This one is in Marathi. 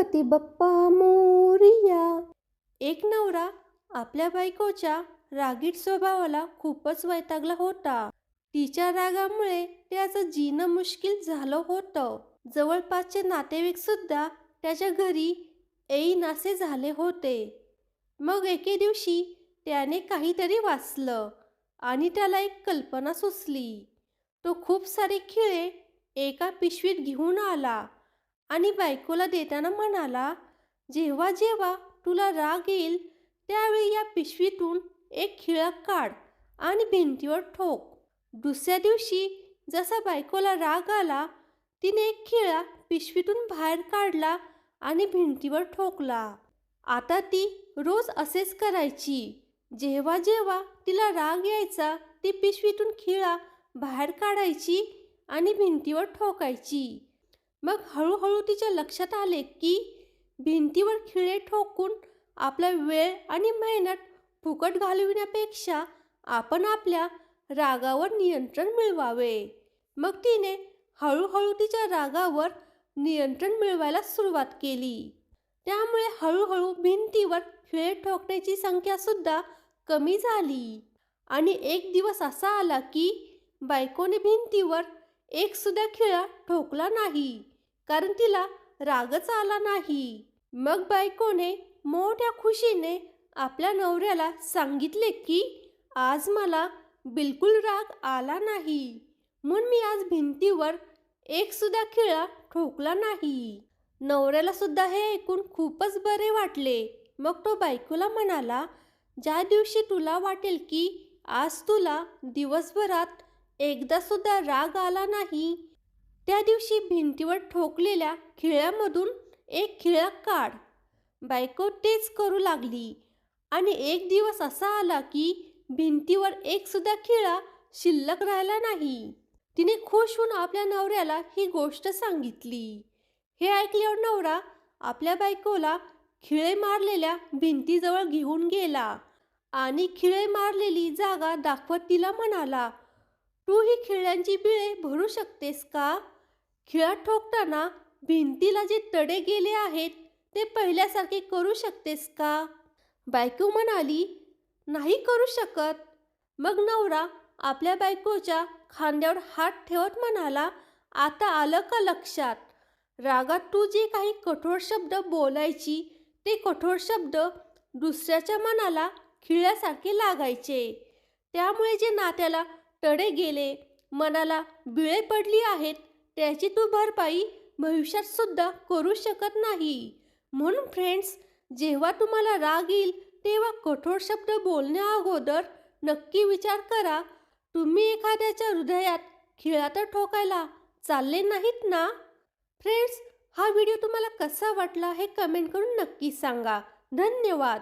गणपती बाप्पा मोरिया. एक नवरा आपल्या बायकोच्या रागीट स्वभावाला खूपच वैतागला होता. तिच्या रागामुळे त्याचं जीणं मुश्किल झालं होतं. जवळपासचे नातेवाईक सुद्धा त्याच्या घरी येईनासे झाले होते. मग एके दिवशी त्याने काहीतरी वाचलं आणि त्याला एक कल्पना सुचली. तो खूप सारे खिळे एका पिशवीत घेऊन आला. आणि बायकोला देताना म्हणाला जेव्हा जेव्हा तुला राग येईल त्यावेळी या पिशवीतून एक खिळा काढ आणि भिंतीवर ठोक. दुसऱ्या दिवशी जसा बायकोला राग आला तिने एक खिळा पिशवीतून बाहेर काढला आणि भिंतीवर ठोकला. आता ती रोज असेच करायची. जेव्हा जेव्हा तिला राग यायचा ती पिशवीतून खिळा बाहेर काढायची आणि भिंतीवर ठोकायची. मग हळूहळू तिच्या लक्षात आले की भिंतीवर खिळे ठोकून आपला वेळ आणि मेहनत फुकट घालविण्यापेक्षा आपण आपल्या रागावर नियंत्रण मिळवावे. मग तिने हळूहळू तिच्या रागावर नियंत्रण मिळवायला सुरुवात केली. त्यामुळे हळूहळू भिंतीवर खिळे ठोकण्याची संख्यासुद्धा कमी झाली. आणि एक दिवस असा आला की बायकोने भिंतीवर एक सुद्धा खिळा ठोकला नाही. कारण तिला रागच आला नाही. मग बायकोने मोठ्या खुशीने आपल्या नवऱ्याला सांगितले की आज मला बिलकुल राग आला नाही. म्हणून मी आज भिंतीवर एक सुद्धा खिळा ठोकला नाही. नवऱ्याला सुद्धा हे ऐकून खूपच बरे वाटले. मग तो बायकोला म्हणाला ज्या दिवशी तुला वाटेल की आज तुला दिवसभरात एकदा सुद्धा राग आला नाही त्या दिवशी भिंतीवर ठोकलेल्या खिळ्यामधून एक खिळा काढ. बायको तेच करू लागली आणि एक दिवस असा आला की भिंतीवर एकसुद्धा खिळा शिल्लक राहिला नाही. तिने खुश होऊन आपल्या नवऱ्याला ही गोष्ट सांगितली. हे ऐकल्यावर नवरा आपल्या बायकोला खिळे मारलेल्या भिंतीजवळ घेऊन गेला आणि खिळे मारलेली जागा दाखवत तिला म्हणाला तू ही खिळ्यांची बिळे भरू शकतेस का? खिळा ठोकताना भिंतीला जे तडे गेले आहेत ते पहिल्यासारखे करू शकतेस का? बायको म्हणाली नाही करू शकत. मग नवरा आपल्या बायकोच्या खांद्यावर हात ठेवत म्हणाला आता आलं का लक्षात? रागात तू जे काही कठोर शब्द बोलायची ते कठोर शब्द दुसऱ्याच्या मनाला खिळ्यासारखे लागायचे. त्यामुळे जे नात्याला तडे गेले. मनाला बिळे पडली आहेत. त्याची तू भरपाई भविष्यात सुद्धा करू शकत नाही. म्हणून फ्रेंड्स जेव्हा तुम्हाला राग येईल तेव्हा कठोर शब्द बोलण्या अगोदर नक्की विचार करा. तुम्ही एखाद्याच्या हृदयात खिळा तर ठोकायला चालले नाहीत ना? फ्रेंड्स हा व्हिडिओ तुम्हाला कसा वाटला हे कमेंट करून नक्की सांगा. धन्यवाद!